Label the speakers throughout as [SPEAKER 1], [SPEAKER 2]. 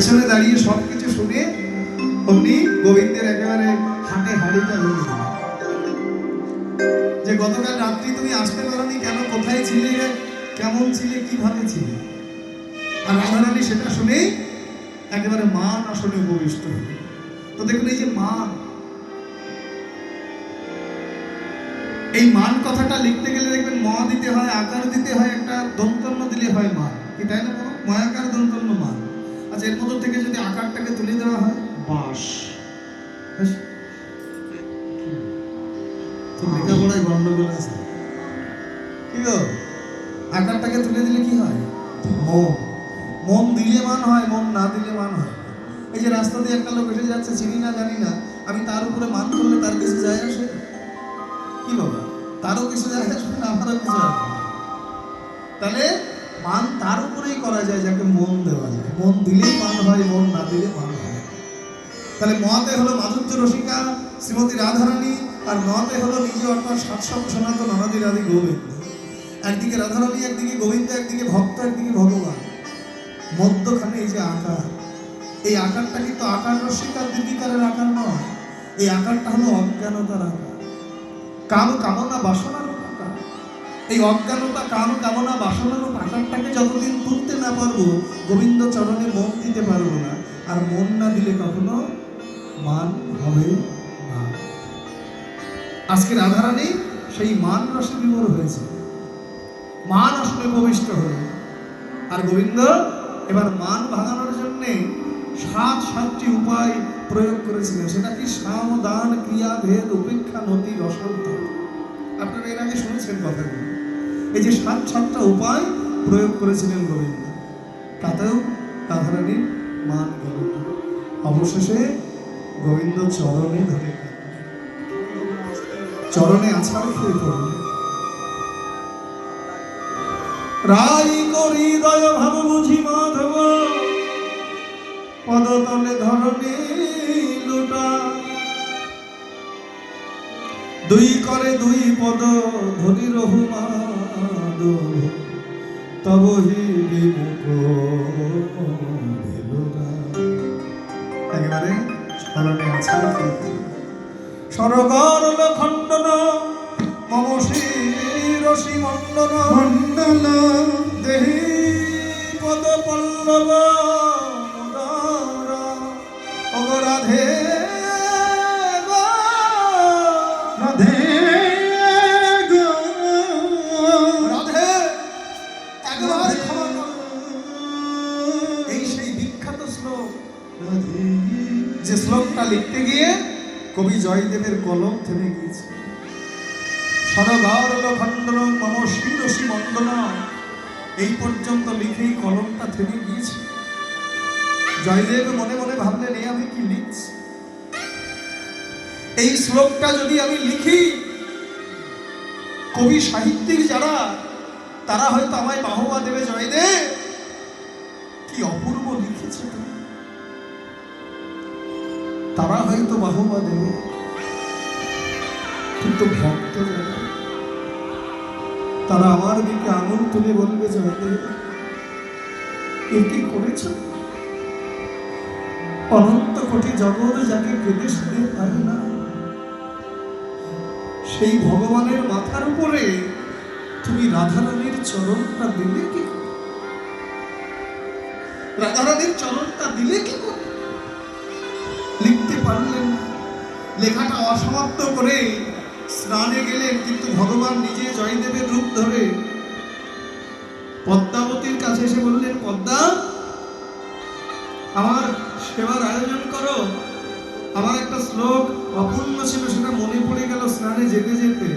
[SPEAKER 1] পেছনে দাঁড়িয়ে সব কিছু শুনে অমনি গোবিন্দের একেবারে হাটে হাড়িটা ধরে যে গতকাল রাত্রি তুমি আসতে পারোনি কেন? কোথায় ছিলে? কেমন ছিলে? কীভাবে ছিলে? আর রাধারানী সেটা শুনে একেবারে মান আসনে উপবিষ্ট তো দেখুন, এই যে মান, এই মান কথাটা লিখতে গেলে দেখবেন ম দিতে হয়, আকার দিতে হয়, একটা দন্তন্য দিলে হয় মান। কি তাই না ময়াকার দন্তন্য মান। আচ্ছা এর মধ্যে থেকে যদি আকারটাকে তুলে দেওয়া হয়? বাস লেখাপড়ায় গন্ডগোল আছে। কি গো? আকারটাকে তুলে দিলে কি হয়? মন। মন দিলে মান হয় মন না দিলে মান হয়। এই যে রাস্তা দিয়ে একটা লোক এসে যাচ্ছে চিনি না জানি না আমি তার উপরে মান করলে তার কিছু যায় আসে? কি বাবা? তারও কিছু যায় আসবে না আমারও কিছু আসবে তাহলে মান তার উপরেই করা যায় যাকে মন দেওয়া যায়। মন দিলেই মান হয়, মন না দিলে মান হয়। তাহলে মতে হলো মাধুর্য রসিকা, শ্রীমতী রাধারানী, আর নতে হলো নিজে অর্থাৎ সাতসঙ্গ সনাতন অনাদি রাধি গোবিন্দ। একদিকে রাধারানী, একদিকে গোবিন্দ, একদিকে ভক্ত, একদিকে ভগবান। মধ্যখানে এই যে আকার, এই আকারটা কিন্তু আকার রসিকার দীপিকারের আকার নয়। এই আকারটা হলো অজ্ঞানতার আকার। কাম কামনা আকার এই অজ্ঞানতা কাম কামনা বাসনার আকারটাকে যতদিন তুলতে না পারব গোবিন্দ চরণে মন দিতে পারব না। আর মন না দিলে কখনো মান হবে না। আজকে রাধারানী সেই মান রসে বিমর হয়েছে। মান আসলে প্রবিষ্ট হল। আর গোবিন্দ এবার মান ভাঙানোর জন্যে সাত, সাতটি উপায় প্রয়োগ করেছিলেন। সেটা কি সাম, দান, ক্রিয়া, ভেদ, উপেক্ষা, নতি, রসন্ত? আপনারা এর আগে শুনেছেন কথাগুলো। এই যে সাত সাতটা উপায় প্রয়োগ করেছিলেন গোবিন্দ, তাতেও রাধারানীর মান গেল অবশেষে গোবিন্দ চরণে ধরে। চরণে আছাড় খেয়ে পড়লেন। রাই করি দয় ভাব বুঝি মাধব পদতলে লোটা। দুই করে দুই পদ ধরি রহু মাধব তব হি বিমুখ ভেলোরা। একেবারে স্মরণে পড়লেন। সরগর খণ্ডন মম শিরসি মণ্ডন মণ্ডন দেহি পদ পল্লব অগরাধে কবি জয়দেবের কলম থেমে গিয়েছে। সরগর খণ্ডন মম শিরসি মণ্ডন এই পর্যন্ত লিখেই কলমটা থেমে গিয়েছে। জয়দেব মনে মনে ভাবলেন এই আমি কি লিখছি? এই শ্লোকটা যদি আমি লিখি, কবি সাহিত্যিক যারা, তারা হয়তো আমায় বাহবা দেবে, জয়দেব তারা হয়তো বাহবা দেবে কিন্তু ভক্ত তারা আমার দিকে আঙুল তুলে বলবে জয়দেব এ কি করেছ অনন্ত কোটি জগৎ যাকে কেঁদে শুনে পারে না সেই ভগবানের মাথার উপরে তুমি রাধারানীর চরণটা দিলে কি? রাধারানীর চরণটা দিলে কি করে? পারলেন লেখাটা অসমাপ্ত করে স্নানে গেলেন, কিন্তু ভগবান নিজে জয়দেবের রূপ ধরে পদ্মাবতীর কাছে এসে বললেন, পদ্মা, আমার সেবার আয়োজন করো। আমার একটা শ্লোক অপূর্ণ ছিল, সেটা মনে পড়ে গেল স্নানে যেতে যেতে।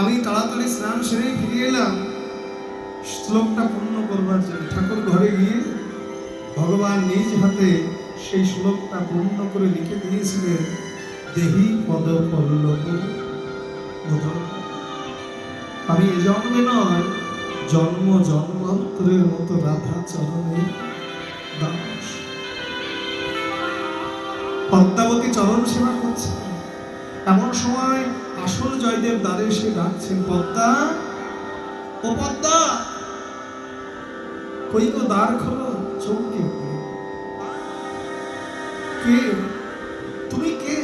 [SPEAKER 1] আমি তাড়াতাড়ি স্নান সেরে ফিরে এলাম। শ্লোকটা পূর্ণ করবার জন্য ঠাকুর ঘরে গিয়ে ভগবান নিজ হাতে সেই শ্লোকটা পূর্ণ করে লিখে দিয়েছিলেন, দেহি পদ পল্লব আমি এ জন্মে নয়, জন্ম জন্মান্তরের মতো রাধা চরণে পদ্মাবতী চরণ সেবা করছে। এমন সময় আসল জয়দেব দ্বারে এসে ডাকছেন, পদ্মা, ও পদ্মা, কই গো দ্বার খোলো, চমকে। কে? তুমি কে?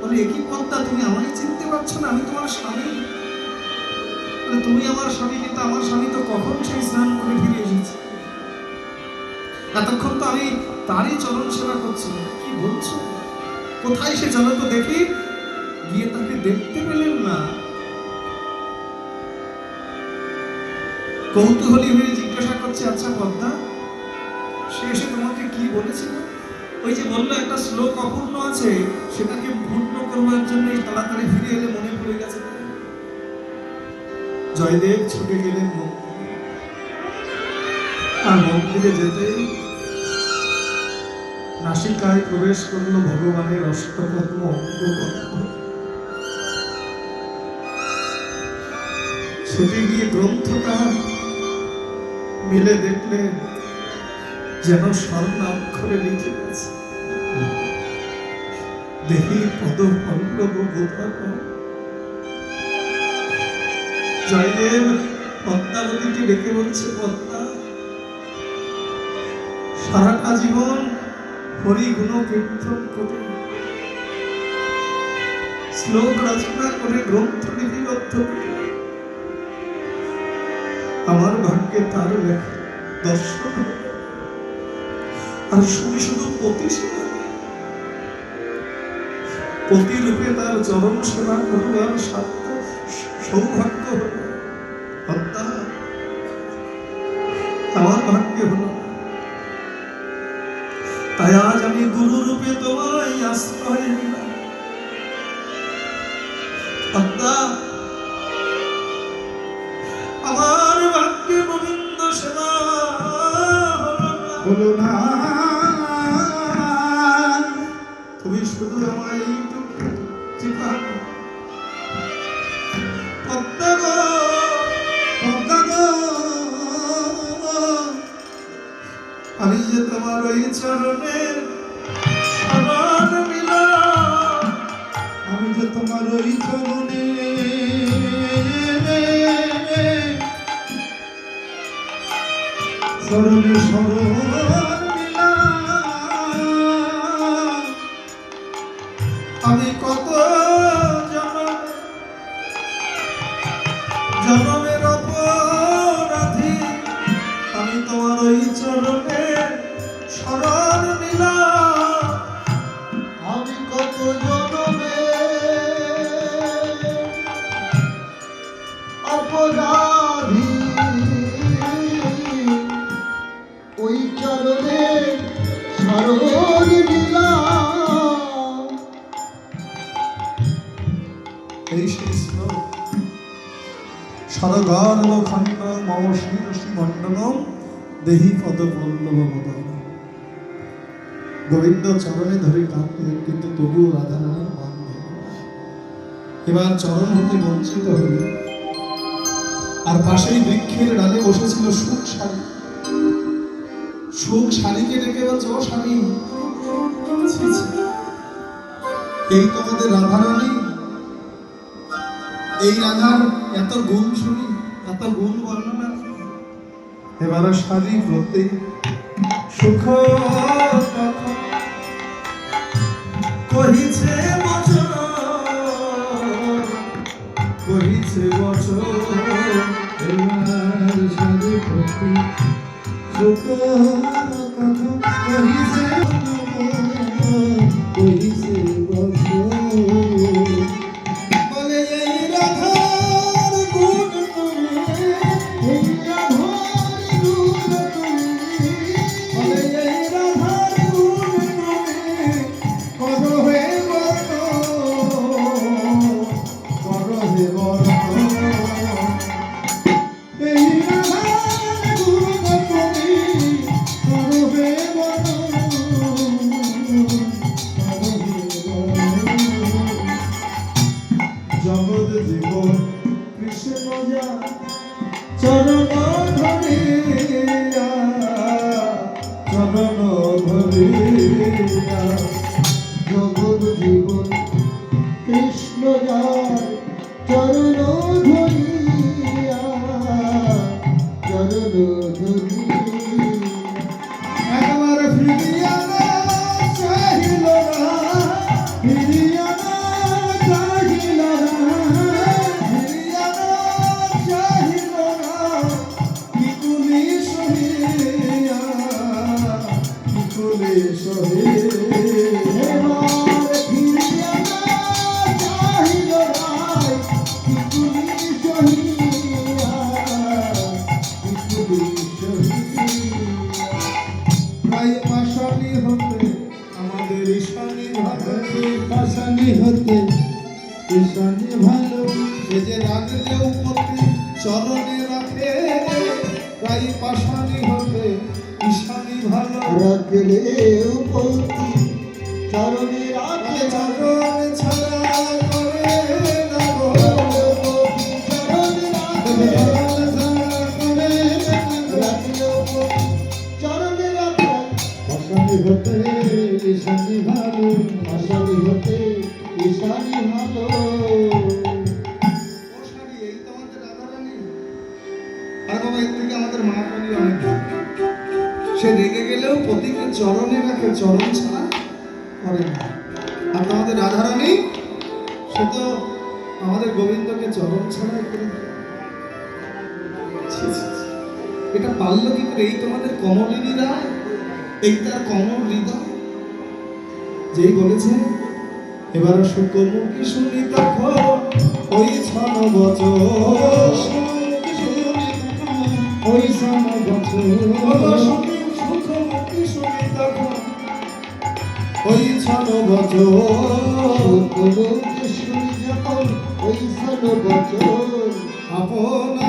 [SPEAKER 1] বলে একই পদ্মা তুমি আমাকে চিনতে পারছ না, আমি তোমার স্বামী। তুমি আমার স্বামী, কিন্তু আমার স্বামী তো কখন সেই স্নান করে ফিরে এসেছে? এতক্ষণ তো আমি তারই চরণ সেবা করছিলাম। কি বলছো? কোথায় সে চলো তো দেখি। গিয়ে তাকে দেখতে পেলেন না। কৌতূহলী হয়ে জিজ্ঞাসা করছে আচ্ছা পদ্মা সে এসে তোমাকে কি বলেছিল? শ্লোক অপূর্ণ আছে, সেটাকে পূর্ণ করবার জন্য তাড়াতাড়ি ফিরে এলে মনে পড়ে গেছে। জয়দেব ছুটে গেলেন আর মন্দিরে যেতে নাসিকায় প্রবেশ করল ভগবানের অষ্টপদ্ম অঙ্গবদ্ধ ছুটে গিয়ে গ্রন্থটা মিলে দেখলেন যেন স্বর্ণ অক্ষরে লিখে গেছে দেহি পদ পল্লব জয়দেব পদ্মাবতীকে ডেকে বলছে, পদ্মা, সারাটা জীবন হরি গুণ কীর্তন করে, শ্লোক রচনা করে, গ্রন্থ লিপিবদ্ধ করে। আমার ভাগ্যে তার দর্শন আর শুধু শুধু পতি সেবা পতি রূপে তার চরণ সেবা করবার সাধ্য, সৌভাগ্য হত্যা। আমার ভাগ্যে হলো। তাই আজ আমি গুরু রূপে তোমায় আশ্রয় আমার ভাগ্যে গোবিন্দ সেবা হলো না। তোমার আমার মিলা
[SPEAKER 2] আমি যে তোমার ওই চরণে। চরণে
[SPEAKER 1] পল্লব গোবিন্দ চরণে ধরে কাঁদলেন কিন্তু তবুও রাধারানীর মান এবার চরণ হতে বঞ্চিত হল আর পাশেই বৃক্ষের ডালে বসেছিল সুখ শালী সুখ শালীকে ডেকে বলছে, ও স্বামী। এই তোমাদের রাধারানী, এই রাধার এত গুণ শুনি এত গুণ বর্ণনা এবার সারি প্রতি সুখ চরণে রাখে তাই পাশানি হতে ঈশানি ভালো।
[SPEAKER 2] রাখলে চরণে রাখে
[SPEAKER 1] চরণ।
[SPEAKER 2] চরণে রাখে চরণ
[SPEAKER 1] ছাড়া করে না। আর তোমাদের রাধারানী, সে তো আমাদের গোবিন্দকে চরণ ছাড়াই করে। এটা পারল কি করে? এই তোমাদের কমলিনী রায় এই তার কমল হৃদয়। যেই বলেছে, এবার সুকমুখী শুনি তখন, ওই ছন বচন
[SPEAKER 2] ওই সম বছর যখন বছর
[SPEAKER 1] আপনার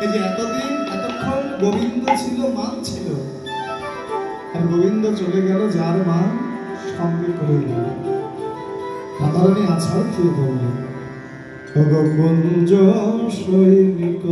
[SPEAKER 1] এই যে এতদিন গোবিন্দ ছিল মান ছিল আর গোবিন্দ চলে গেল যার মা সঙ্গে করে গেল রাধারানী আছাড় কুঞ্জ সৈনিক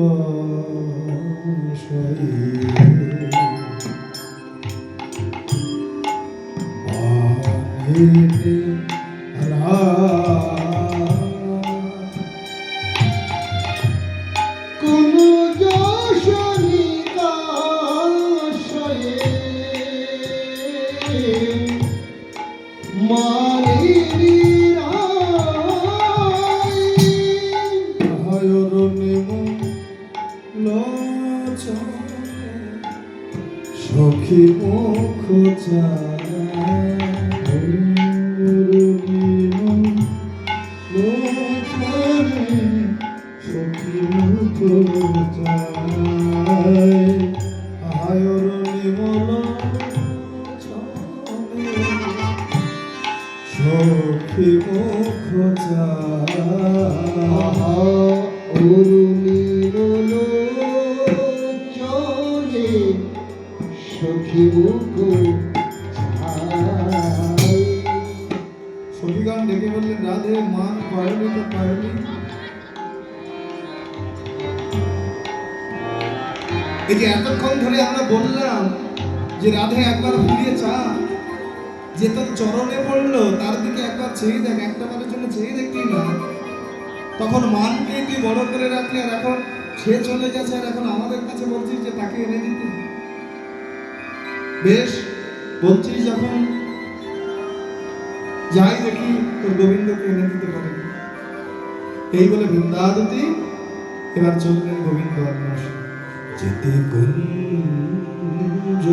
[SPEAKER 1] সখী মুখ সখী মুখ সখীগণ ডেকে বললেন রাধে মান পায়নি তো পায়নি এই যে এতক্ষণ ধরে আমরা বললাম যে রাধে একবার ফিরে চা যে। তোর চরণে পড়ল তার দিকে একবার চেয়ে দেখ, একটা বারের জন্য চেয়ে দেখবি না? তখন মানকে তুই বড় করে রাখলি, আর এখন সে চলে গেছে, আর এখন আমাদের কাছে বলছিস যে তাকে এনে দিতে। বেশ, বলছিস যখন, যাই দেখি তোর গোবিন্দকে এনে দিতে পারে এই বলে বৃন্দাবতী এবার চললেন গোবিন্দ অন্বেষণ। যেতে কুঞ্জ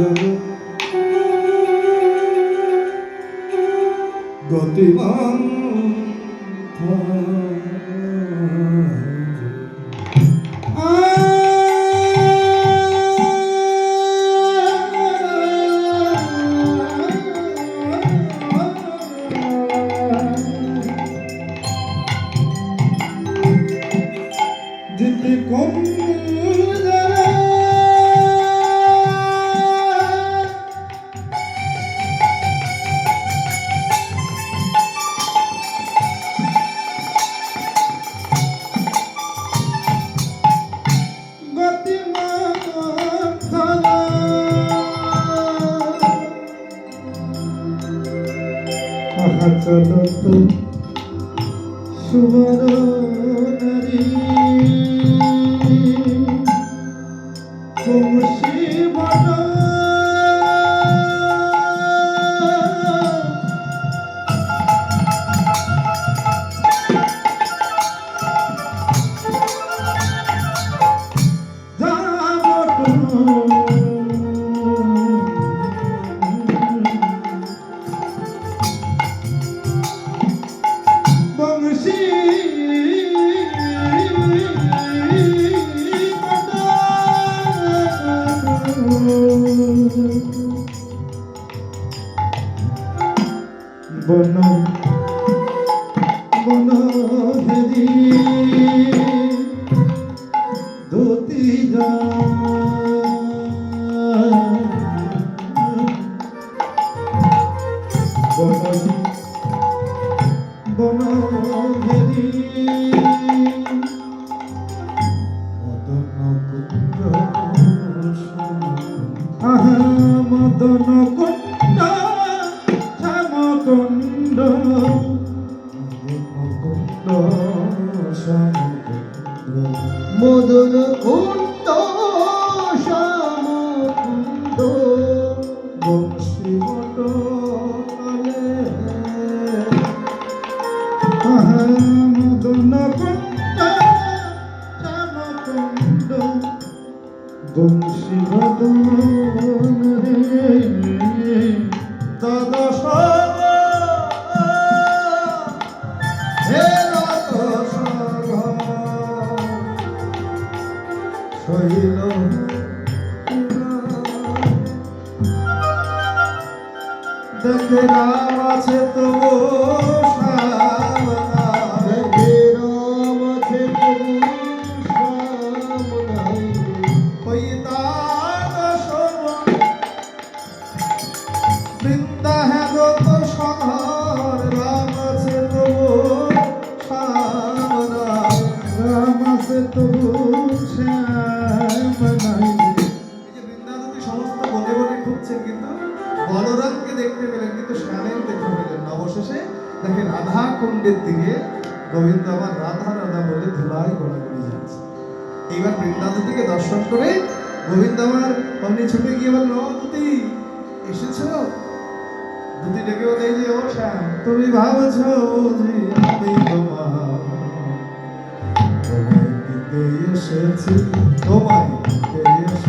[SPEAKER 1] গতিমান
[SPEAKER 2] ভরণারী con un মদন
[SPEAKER 1] কোন দেখে নাম আছে তবু আমার রাধা রাধা বলে ধুলাই গড়াগড়ি যাচ্ছে। এইবার বৃন্দাদতিকে দর্শন করে গোবিন্দ আমার অমনি ছুটে গিয়ে বলল দুটি এসেছ? দুটি ডেকে বলে যে, ও শ্যাম, তুমি ভাবছ যে আমি তোমার তোমায় দিতে এসেছি তোমায়
[SPEAKER 2] তোমায়